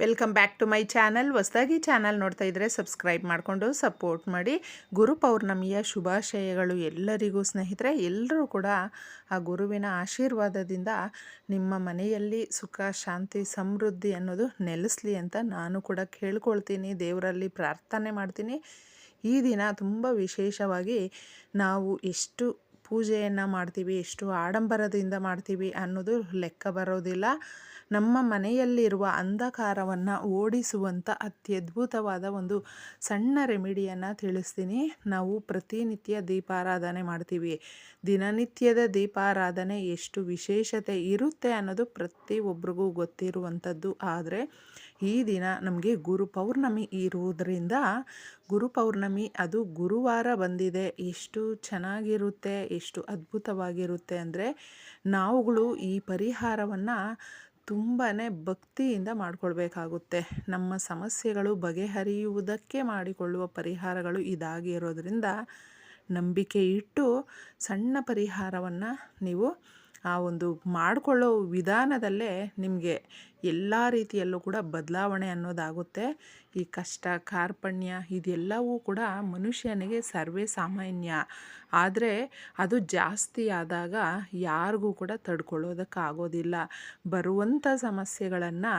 Welcome back to my channel ಹೊಸದಾಗಿ channel ನೋಡ್ತಾ ಇದ್ದರೆ ಸಬ್ಸ್ಕ್ರೈಬ್ ಮಾಡಿಕೊಂಡು ಸಪೋರ್ಟ್ ಮಾಡಿ. ಗುರು ಪೌರ್ಣಮಿಯ ಶುಭಾಶಯಗಳು ಎಲ್ಲರಿಗೂ ಸ್ನೇಹಿತರೆ ಎಲ್ಲರೂ ಕೂಡ ಆ ಗುರುವಿನ ಆಶೀರ್ವಾದದಿಂದ ನಿಮ್ಮ ಮನೆಯಲ್ಲಿ ಸುಖ, ಶಾಂತಿ, ಸಮೃದ್ಧಿ ಅನ್ನೋದು ನೆಲೆಸಲಿ ಅಂತ ನಾನು ಕೂಡ ಕೇಳ್ಕೊಳ್ತೀನಿ, ದೇವರಲ್ಲಿ ಪ್ರಾರ್ಥನೆ ಮಾಡ್ತೀನಿ. ಈ ದಿನ ತುಂಬ ವಿಶೇಷವಾಗಿ ನಾವು ಎಷ್ಟು ಪೂಜೆಯನ್ನು ಮಾಡ್ತೀವಿ, ಎಷ್ಟು ಆಡಂಬರದಿಂದ ಮಾಡ್ತೀವಿ ಅನ್ನೋದು ಲೆಕ್ಕ ಬರೋದಿಲ್ಲ. ನಮ್ಮ ಮನೆಯಲ್ಲಿರುವ ಅಂಧಕಾರವನ್ನು ಓಡಿಸುವಂಥ ಅತ್ಯದ್ಭುತವಾದ ಒಂದು ಸಣ್ಣ ರೆಮಿಡಿಯನ್ನು ತಿಳಿಸ್ತೀನಿ. ನಾವು ಪ್ರತಿನಿತ್ಯ ದೀಪಾರಾಧನೆ ಮಾಡ್ತೀವಿ. ದಿನನಿತ್ಯದ ದೀಪಾರಾಧನೆ ಎಷ್ಟು ವಿಶೇಷತೆ ಇರುತ್ತೆ ಅನ್ನೋದು ಪ್ರತಿಯೊಬ್ಬರಿಗೂ ಗೊತ್ತಿರುವಂಥದ್ದು ಆದರೆ ಈ ದಿನ ನಮಗೆ ಗುರು ಪೌರ್ಣಮಿ ಇರುವುದರಿಂದ ಗುರು ಪೌರ್ಣಮಿ ಅದು ಗುರುವಾರ ಬಂದಿದೆ. ಎಷ್ಟು ಚೆನ್ನಾಗಿರುತ್ತೆ, ಎಷ್ಟು ಅದ್ಭುತವಾಗಿರುತ್ತೆ ಅಂದರೆ ನಾವುಗಳು ಈ ಪರಿಹಾರವನ್ನು ತುಂಬಾ ಭಕ್ತಿಯಿಂದ ಮಾಡಿಕೊಳ್ಬೇಕಾಗುತ್ತೆ. ನಮ್ಮ ಸಮಸ್ಯೆಗಳು ಬಗೆಹರಿಯುವುದಕ್ಕೆ ಮಾಡಿಕೊಳ್ಳುವ ಪರಿಹಾರಗಳು ಇದಾಗಿರೋದ್ರಿಂದ ನಂಬಿಕೆ ಇಟ್ಟು ಸಣ್ಣ ಪರಿಹಾರವನ್ನು ನೀವು ಆ ಒಂದು ಮಾಡಿಕೊಳ್ಳೋ ವಿಧಾನದಲ್ಲೇ ನಿಮಗೆ ಎಲ್ಲ ರೀತಿಯಲ್ಲೂ ಕೂಡ ಬದಲಾವಣೆ ಅನ್ನೋದಾಗುತ್ತೆ. ಈ ಕಷ್ಟ, ಕಾರ್ಪಣ್ಯ ಇದೆಲ್ಲವೂ ಕೂಡ ಮನುಷ್ಯನಿಗೆ ಸರ್ವೇ ಸಾಮಾನ್ಯ. ಆದರೆ ಅದು ಜಾಸ್ತಿ ಆದಾಗ ಯಾರಿಗೂ ಕೂಡ ತಡ್ಕೊಳ್ಳೋದಕ್ಕಾಗೋದಿಲ್ಲ. ಬರುವಂಥ ಸಮಸ್ಯೆಗಳನ್ನು,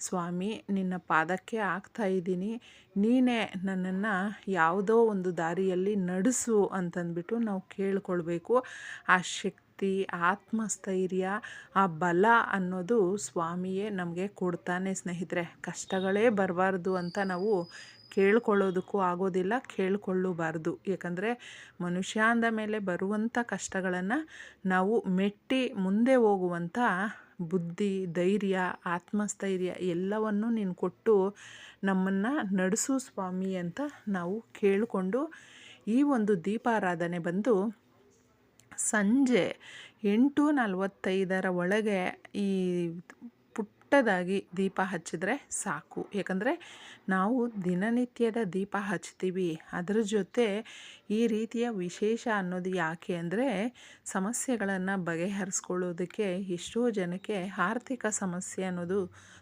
ಸ್ವಾಮಿ, ನಿನ್ನ ಪಾದಕ್ಕೆ ಆಗ್ತಾ ಇದ್ದೀನಿ. ನೀನೇ ನನ್ನನ್ನು ಯಾವುದೋ ಒಂದು ದಾರಿಯಲ್ಲಿ ನಡೆಸು ಅಂತಂದ್ಬಿಟ್ಟು ನಾವು ಕೇಳ್ಕೊಳ್ಬೇಕು. ಆ ಶಕ್ತಿ ಆತ್ಮಸ್ಥೈರ್ಯ, ಆ ಬಲ ಅನ್ನೋದು ಸ್ವಾಮಿಯೇ ನಮಗೆ ಕೊಡ್ತಾನೆ ಸ್ನೇಹಿತರೆ. ಕಷ್ಟಗಳೇ ಬರಬಾರ್ದು ಅಂತ ನಾವು ಕೇಳ್ಕೊಳ್ಳೋದಕ್ಕೂ ಆಗೋದಿಲ್ಲ, ಕೇಳ್ಕೊಳ್ಳಬಾರ್ದು. ಯಾಕಂದರೆ ಮನುಷ್ಯ ಅಂದ ಮೇಲೆ ಬರುವಂಥ ಕಷ್ಟಗಳನ್ನು ನಾವು ಮೆಟ್ಟಿ ಮುಂದೆ ಹೋಗುವಂಥ ಬುದ್ಧಿ, ಧೈರ್ಯ, ಆತ್ಮಸ್ಥೈರ್ಯ ಎಲ್ಲವನ್ನು ನೀನು ಕೊಟ್ಟು ನಮ್ಮನ್ನು ನಡೆಸು ಸ್ವಾಮಿ ಅಂತ ನಾವು ಕೇಳಿಕೊಂಡು ಈ ಒಂದು ದೀಪಾರಾಧನೆ ಬಂದು ಸಂಜೆ ಎಂಟು ನಲವತ್ತೈದರ ಒಳಗೆ ಈ ಪುಟ್ಟದಾಗಿ ದೀಪ ಹಚ್ಚಿದ್ರೆ ಸಾಕು. ಯಾಕಂದರೆ ನಾವು ದಿನನಿತ್ಯದ ದೀಪ ಹಚ್ತೀವಿ. ಅದರ ಜೊತೆ ಈ ರೀತಿಯ ವಿಶೇಷ ಅನ್ನೋದು ಯಾಕೆ ಅಂದರೆ ಸಮಸ್ಯೆಗಳನ್ನು ಬಗೆಹರಿಸ್ಕೊಳ್ಳೋದಕ್ಕೆ ಎಷ್ಟೋ ಜನಕ್ಕೆ ಆರ್ಥಿಕ ಸಮಸ್ಯೆ ಅನ್ನೋದು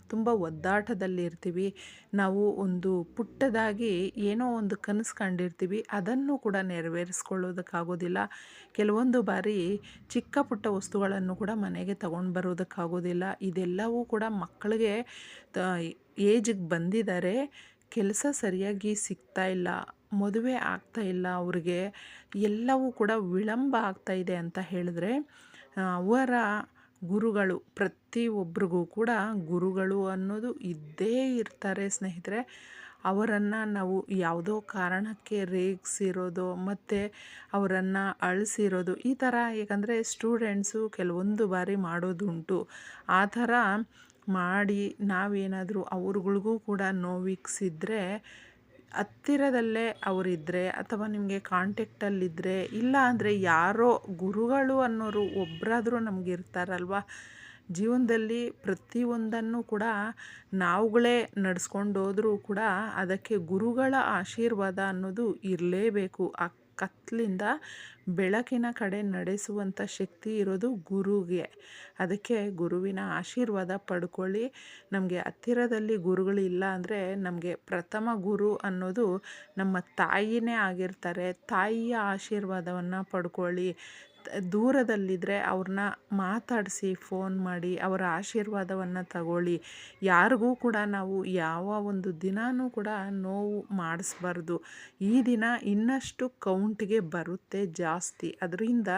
ತುಂಬ ಒದ್ದಾಟದಲ್ಲಿರ್ತೀವಿ ನಾವು ಒಂದು ಪುಟ್ಟದಾಗಿ ಏನೋ ಒಂದು ಕನಸು ಕಂಡಿರ್ತೀವಿ. ಅದನ್ನು ಕೂಡ ನೆರವೇರಿಸ್ಕೊಳ್ಳೋದಕ್ಕಾಗೋದಿಲ್ಲ. ಕೆಲವೊಂದು ಬಾರಿ ಚಿಕ್ಕ ಪುಟ್ಟ ವಸ್ತುಗಳನ್ನು ಕೂಡ ಮನೆಗೆ ತಗೊಂಡು ಬರೋದಕ್ಕಾಗೋದಿಲ್ಲ. ಇದೆಲ್ಲವೂ ಕೂಡ ಮಕ್ಕಳಿಗೆ ಏಜಿಗೆ ಬಂದಿದ್ದಾರೆ. ಕೆಲಸ ಸರಿಯಾಗಿ ಸಿಗ್ತಾ ಇಲ್ಲ. ಮದುವೆ ಆಗ್ತಾ ಇಲ್ಲ ಅವರಿಗೆ. ಎಲ್ಲವೂ ಕೂಡ ವಿಳಂಬ ಆಗ್ತಾ ಇದೆ ಅಂತ ಹೇಳಿದ್ರೆ ಅವರ ಗುರುಗಳು ಪ್ರತಿಯೊಬ್ಬರಿಗೂ ಕೂಡ ಗುರುಗಳು ಅನ್ನೋದು ಇದ್ದೇ ಇರ್ತಾರೆ ಸ್ನೇಹಿತರೆ. ಅವರನ್ನು ನಾವು ಯಾವುದೋ ಕಾರಣಕ್ಕೆ ರೇಗಿಸಿರೋದು, ಮತ್ತು ಅವರನ್ನು ಅಳಿಸಿರೋದು, ಈ ಥರ ಏಕೆಂದರೆ ಸ್ಟೂಡೆಂಟ್ಸು ಕೆಲವೊಂದು ಬಾರಿ ಮಾಡೋದುಂಟು. ಆ ಥರ ಮಾಡಿ ನಾವೇನಾದರೂ ಅವ್ರುಗಳಿಗೂ ಕೂಡ ನೋವಿಕ್ಸಿದ್ರೆ ಹತ್ತಿರದಲ್ಲೇ ಅವರಿದ್ದರೆ ಅಥವಾ ನಿಮಗೆ ಕಾಂಟ್ಯಾಕ್ಟಲ್ಲಿದ್ದರೆ ಇಲ್ಲ ಅಂದರೆ ಯಾರೋ ಗುರುಗಳು ಅನ್ನೋರು ಒಬ್ಬರಾದರೂ ನಮಗಿರ್ತಾರಲ್ವ ಜೀವನದಲ್ಲಿ ಪ್ರತಿಯೊಂದನ್ನು ಕೂಡ ನಾವುಗಳೇ ನಡೆಸ್ಕೊಂಡು ಹೋದರೂ ಕೂಡ ಅದಕ್ಕೆ ಗುರುಗಳ ಆಶೀರ್ವಾದ ಅನ್ನೋದು ಇರಲೇಬೇಕು. ಆ ಕತ್ತಲಿಂದ ಬೆಳಕಿನ ಕಡೆ ನಡೆಸುವಂಥ ಶಕ್ತಿ ಇರೋದು ಗುರುಗೆ. ಅದಕ್ಕೆ ಗುರುವಿನ ಆಶೀರ್ವಾದ ಪಡ್ಕೊಳ್ಳಿ. ನಮಗೆ ಹತ್ತಿರದಲ್ಲಿ ಗುರುಗಳಿಲ್ಲ ಅಂದರೆ ನಮಗೆ ಪ್ರಥಮ ಗುರು ಅನ್ನೋದು ನಮ್ಮ ತಾಯಿನೇ ಆಗಿರ್ತಾರೆ. ತಾಯಿಯ ಆಶೀರ್ವಾದವನ್ನು ಪಡ್ಕೊಳ್ಳಿ. ದೂರದಲ್ಲಿದ್ದರೆ ಅವ್ರನ್ನ ಮಾತಾಡಿಸಿ, ಫೋನ್ ಮಾಡಿ, ಅವರ ಆಶೀರ್ವಾದವನ್ನು ತಗೊಳ್ಳಿ. ಯಾರಿಗೂ ಕೂಡ ನಾವು ಯಾವ ಒಂದು ದಿನವೂ ಕೂಡ ನೋವು ಮಾಡಿಸ್ಬಾರ್ದು. ಈ ದಿನ ಇನ್ನಷ್ಟು ಕೌಂಟ್ಗೆ ಬರುತ್ತೆ ಜಾಸ್ತಿ. ಅದರಿಂದ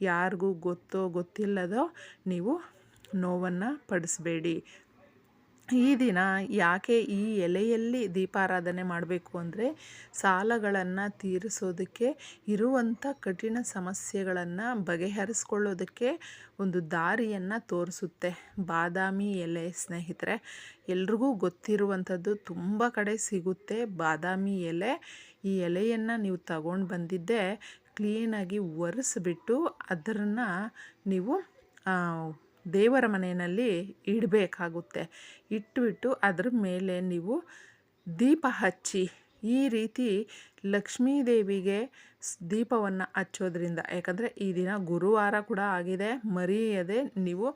ಯಾರಿಗೂ ಗೊತ್ತೋ ಗೊತ್ತಿಲ್ಲದೋ ನೀವು ನೋವನ್ನು ಪಡಿಸ್ಬೇಡಿ. ಈ ದಿನ ಯಾಕೆ ಈ ಎಲೆಯಲ್ಲಿ ದೀಪಾರಾಧನೆ ಮಾಡಬೇಕು ಅಂದರೆ ಸಾಲಗಳನ್ನು ತೀರಿಸೋದಕ್ಕೆ ಇರುವಂಥ ಕಠಿಣ ಸಮಸ್ಯೆಗಳನ್ನು ಬಗೆಹರಿಸ್ಕೊಳ್ಳೋದಕ್ಕೆ ಒಂದು ದಾರಿಯನ್ನು ತೋರಿಸುತ್ತೆ. ಬಾದಾಮಿ ಎಲೆ ಸ್ನೇಹಿತರೆ, ಎಲ್ರಿಗೂ ಗೊತ್ತಿರುವಂಥದ್ದು ತುಂಬ ಕಡೆ ಸಿಗುತ್ತೆ ಬಾದಾಮಿ ಎಲೆ. ಈ ಎಲೆಯನ್ನು ನೀವು ತಗೊಂಡು ಬಂದಿದ್ದೆ ಕ್ಲೀನಾಗಿ ಒರೆಸ್ಬಿಟ್ಟು ಅದನ್ನು ನೀವು ದೇವರ ಮನೆಯಲ್ಲಿ ಇಡಬೇಕಾಗುತ್ತೆ. ಇಟ್ಟುಬಿಟ್ಟು ಅದ್ರ ಮೇಲೆ ನೀವು ದೀಪ ಹಚ್ಚಿ, ಈ ರೀತಿ ಲಕ್ಷ್ಮೀ ದೇವಿಗೆ ದೀಪವನ್ನು ಹಚ್ಚೋದ್ರಿಂದ, ಯಾಕಂದರೆ ಈ ದಿನ ಗುರುವಾರ ಕೂಡ ಆಗಿದೆ, ಮರೆಯದೆ ನೀವು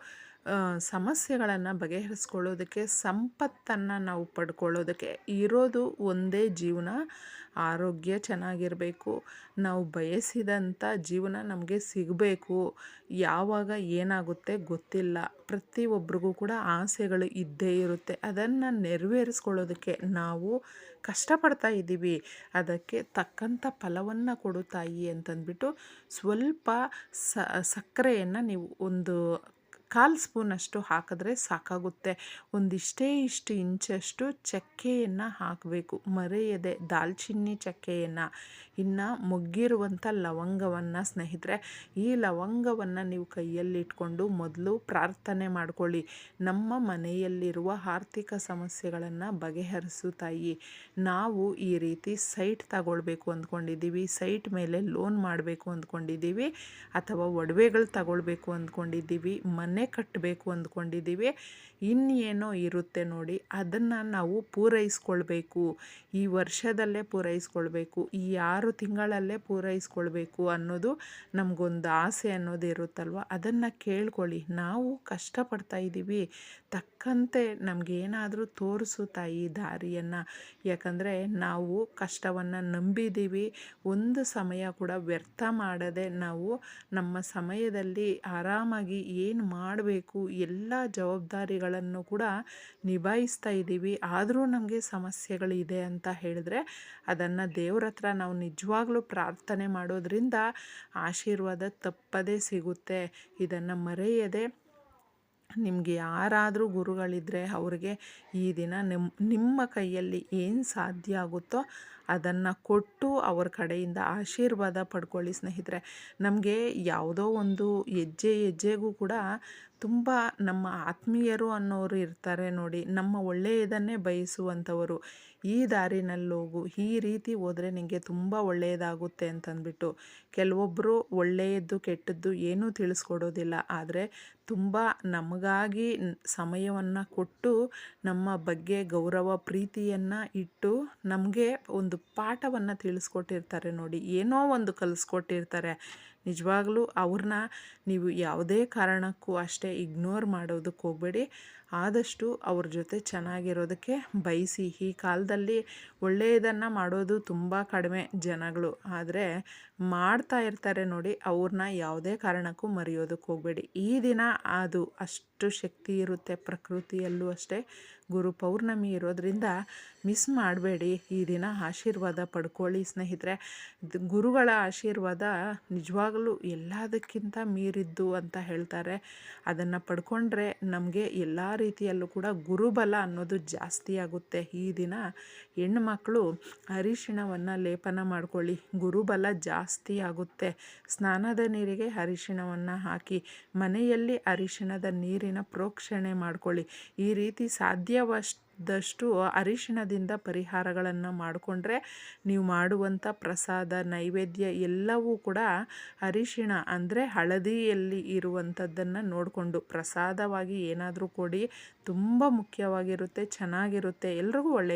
ಸಮಸ್ಯೆಗಳನ್ನು ಬಗೆಹರಿಸ್ಕೊಳ್ಳೋದಕ್ಕೆ, ಸಂಪತ್ತನ್ನು ನಾವು ಪಡ್ಕೊಳ್ಳೋದಕ್ಕೆ ಇರೋದು ಒಂದೇ ಜೀವನ. ಆರೋಗ್ಯ ಚೆನ್ನಾಗಿರಬೇಕು. ನಾವು ಬಯಸಿದಂಥ ಜೀವನ ನಮಗೆ ಸಿಗಬೇಕು. ಯಾವಾಗ ಏನಾಗುತ್ತೆ ಗೊತ್ತಿಲ್ಲ. ಪ್ರತಿಯೊಬ್ಬರಿಗೂ ಕೂಡ ಆಸೆಗಳು ಇದ್ದೇ ಇರುತ್ತೆ. ಅದನ್ನು ನೆರವೇರಿಸ್ಕೊಳ್ಳೋದಕ್ಕೆ ನಾವು ಕಷ್ಟಪಡ್ತಾ ಇದ್ದೀವಿ. ಅದಕ್ಕೆ ತಕ್ಕಂಥ ಫಲವನ್ನು ಕೊಡು ತಾಯಿ ಅಂತಂದ್ಬಿಟ್ಟು ಸ್ವಲ್ಪ ಸಕ್ಕರೆಯನ್ನು ನೀವು ಒಂದು ಕಾಲು ಸ್ಪೂನಷ್ಟು ಹಾಕಿದ್ರೆ ಸಾಕಾಗುತ್ತೆ. ಒಂದಿಷ್ಟೇ ಇಷ್ಟು ಇಂಚಷ್ಟು ಚಕ್ಕೆಯನ್ನು ಹಾಕಬೇಕು. ಮರೆಯದೆ ದಾಲ್ಚಿನ್ನಿ ಚಕ್ಕೆಯನ್ನು, ಇನ್ನು ಮುಗ್ಗಿರುವಂಥ ಲವಂಗವನ್ನು ಸ್ನೇಹಿತರೆ, ಈ ಲವಂಗವನ್ನು ನೀವು ಕೈಯಲ್ಲಿಟ್ಕೊಂಡು ಮೊದಲು ಪ್ರಾರ್ಥನೆ ಮಾಡಿಕೊಳ್ಳಿ. ನಮ್ಮ ಮನೆಯಲ್ಲಿರುವ ಆರ್ಥಿಕ ಸಮಸ್ಯೆಗಳನ್ನು ಬಗೆಹರಿಸು ತಾಯಿ. ನಾವು ಈ ರೀತಿ ಸೈಟ್ ತಗೊಳ್ಬೇಕು ಅಂದ್ಕೊಂಡಿದ್ದೀವಿ. ಸೈಟ್ ಮೇಲೆ ಲೋನ್ ಮಾಡಬೇಕು ಅಂದ್ಕೊಂಡಿದ್ದೀವಿ. ಅಥವಾ ಒಡವೆಗಳು ತಗೊಳ್ಬೇಕು ಅಂದ್ಕೊಂಡಿದ್ದೀವಿ. ಮನೆ ಕಟ್ಟಬೇಕು ಅಂದ್ಕೊಂಡಿದ್ದೀವಿ. ಇನ್ನೇನೋ ಇರುತ್ತೆ ನೋಡಿ, ಅದನ್ನು ನಾವು ಪೂರೈಸ್ಕೊಳ್ಬೇಕು. ಈ ವರ್ಷದಲ್ಲೇ ಪೂರೈಸ್ಕೊಳ್ಬೇಕು, ಈ ಆರು ತಿಂಗಳಲ್ಲೇ ಪೂರೈಸ್ಕೊಳ್ಬೇಕು ಅನ್ನೋದು ನಮಗೊಂದು ಆಸೆ ಅನ್ನೋದು ಇರುತ್ತಲ್ವ? ಅದನ್ನು ಕೇಳ್ಕೊಳ್ಳಿ. ನಾವು ಕಷ್ಟಪಡ್ತಾ ಇದ್ದೀವಿ. ತಕ್ಕಂತೆ ನಮಗೇನಾದರೂ ತೋರಿಸು ತಾಯಿ ದಾರಿಯನ್ನು. ಯಾಕಂದರೆ ನಾವು ಕಷ್ಟವನ್ನು ನಂಬಿದ್ದೀವಿ. ಒಂದು ಸಮಯ ಕೂಡ ವ್ಯರ್ಥ ಮಾಡದೆ ನಾವು ನಮ್ಮ ಸಮಯದಲ್ಲಿ ಆರಾಮಾಗಿ ಏನು ಮಾಡಬೇಕು, ಎಲ್ಲ ಜವಾಬ್ದಾರಿಗಳನ್ನು ಕೂಡ ನಿಭಾಯಿಸ್ತಾ ಇದ್ದೀವಿ. ಆದರೂ ನಮಗೆ ಸಮಸ್ಯೆಗಳಿದೆ ಅಂತ ಹೇಳಿದ್ರೆ ಅದನ್ನು ದೇವ್ರ ಹತ್ರ ನಾವು ನಿಜವಾಗ್ಲೂ ಪ್ರಾರ್ಥನೆ ಮಾಡೋದ್ರಿಂದ ಆಶೀರ್ವಾದ ತಪ್ಪದೇ ಸಿಗುತ್ತೆ. ಇದನ್ನು ಮರೆಯದೆ ನಿಮಗೆ ಯಾರಾದರೂ ಗುರುಗಳಿದ್ದರೆ ಅವ್ರಿಗೆ ಈ ದಿನ ನಿಮ್ಮ ನಿಮ್ಮ ಕೈಯಲ್ಲಿ ಏನು ಸಾಧ್ಯ ಆಗುತ್ತೋ ಅದನ್ನು ಕೊಟ್ಟು ಅವ್ರ ಕಡೆಯಿಂದ ಆಶೀರ್ವಾದ ಪಡ್ಕೊಳ್ಳಿ ಸ್ನೇಹಿತರೆ. ನಮಗೆ ಯಾವುದೋ ಒಂದು ಹೆಜ್ಜೆ ಹೆಜ್ಜೆಗೂ ಕೂಡ ತುಂಬ ನಮ್ಮ ಆತ್ಮೀಯರು ಅನ್ನೋರು ಇರ್ತಾರೆ ನೋಡಿ, ನಮ್ಮ ಒಳ್ಳೆಯದನ್ನೇ ಬಯಸುವಂಥವರು. ಈ ದಾರಿನಲ್ಲಿ ಹೋಗು, ಈ ರೀತಿ ಹೋದರೆ ನಿಮಗೆ ತುಂಬ ಒಳ್ಳೆಯದಾಗುತ್ತೆ ಅಂತಂದ್ಬಿಟ್ಟು. ಕೆಲವೊಬ್ಬರು ಒಳ್ಳೆಯದ್ದು, ಕೆಟ್ಟದ್ದು ಏನೂ ತಿಳಿಸ್ಕೊಡೋದಿಲ್ಲ. ಆದರೆ ತುಂಬ ನಮಗಾಗಿ ಸಮಯವನ್ನು ಕೊಟ್ಟು, ನಮ್ಮ ಬಗ್ಗೆ ಗೌರವ, ಪ್ರೀತಿಯನ್ನು ಇಟ್ಟು ನಮಗೆ ಒಂದು ಪಾಠವನ್ನು ತಿಳಿಸ್ಕೊಟ್ಟಿರ್ತಾರೆ ನೋಡಿ. ಏನೋ ಒಂದು ಕಲಿಸ್ಕೊಟ್ಟಿರ್ತಾರೆ. ನಿಜವಾಗ್ಲೂ ಅವ್ರನ್ನ ನೀವು ಯಾವುದೇ ಕಾರಣಕ್ಕೂ ಅಷ್ಟೇ ಇಗ್ನೋರ್ ಮಾಡೋದಕ್ಕೆ ಹೋಗಬೇಡಿ. ಆದಷ್ಟು ಅವ್ರ ಜೊತೆ ಚೆನ್ನಾಗಿರೋದಕ್ಕೆ ಬಯಸಿ ಈ ಕಾಲದಲ್ಲಿ ಒಳ್ಳೆಯದನ್ನು ಮಾಡೋದು ತುಂಬ ಕಡಿಮೆ ಜನಗಳು. ಆದರೆ ಮಾಡ್ತಾ ಇರ್ತಾರೆ ನೋಡಿ, ಅವ್ರನ್ನ ಯಾವುದೇ ಕಾರಣಕ್ಕೂ ಮರೆಯೋದಕ್ಕೆ ಹೋಗಬೇಡಿ. ಈ ದಿನ ಅದು ಅಷ್ಟು ಶಕ್ತಿ ಇರುತ್ತೆ, ಪ್ರಕೃತಿಯಲ್ಲೂ ಅಷ್ಟೇ. ಗುರು ಪೌರ್ಣಮಿ ಇರೋದ್ರಿಂದ ಮಿಸ್ ಮಾಡಬೇಡಿ. ಈ ದಿನ ಆಶೀರ್ವಾದ ಪಡ್ಕೊಳ್ಳಿ ಸ್ನೇಹಿತರೆ. ಗುರುಗಳ ಆಶೀರ್ವಾದ ನಿಜವಾಗಲೂ ಎಲ್ಲದಕ್ಕಿಂತ ಮೀರಿದ್ದು ಅಂತ ಹೇಳ್ತಾರೆ. ಅದನ್ನು ಪಡ್ಕೊಂಡ್ರೆ ನಮಗೆ ಎಲ್ಲ ರೀತಿಯಲ್ಲೂ ಕೂಡ ಗುರುಬಲ ಅನ್ನೋದು ಜಾಸ್ತಿ ಆಗುತ್ತೆ. ಈ ದಿನ ಹೆಣ್ಮಕ್ಳು ಅರಿಶಿಣವನ್ನು ಲೇಪನ ಮಾಡ್ಕೊಳ್ಳಿ. ಗುರುಬಲ ಜಾಸ್ತಿ ಆಗುತ್ತೆ. ಸ್ನಾನದ ನೀರಿಗೆ ಅರಿಶಿಣವನ್ನು ಹಾಕಿ, ಮನೆಯಲ್ಲಿ ಅರಿಶಿಣದ ನೀರಿನ ಪ್ರೋಕ್ಷಣೆ ಮಾಡ್ಕೊಳ್ಳಿ. ಈ ರೀತಿ ಸಾಧ್ಯವಷ್ಟು ದಷ್ಟು ಅರಿಶಿಣದಿಂದ ಪರಿಹಾರಗಳನ್ನು ಮಾಡಿಕೊಂಡ್ರೆ ನೀವು ಮಾಡುವಂಥ ಪ್ರಸಾದ, ನೈವೇದ್ಯ ಎಲ್ಲವೂ ಕೂಡ ಅರಿಶಿಣ ಅಂದರೆ ಹಳದಿಯಲ್ಲಿ ಇರುವಂಥದ್ದನ್ನು ನೋಡಿಕೊಂಡು ಪ್ರಸಾದವಾಗಿ ಏನಾದರೂ ಕೊಡಿ, ತುಂಬ ಮುಖ್ಯವಾಗಿರುತ್ತೆ, ಚೆನ್ನಾಗಿರುತ್ತೆ, ಎಲ್ರಿಗೂ ಒಳ್ಳೆಯ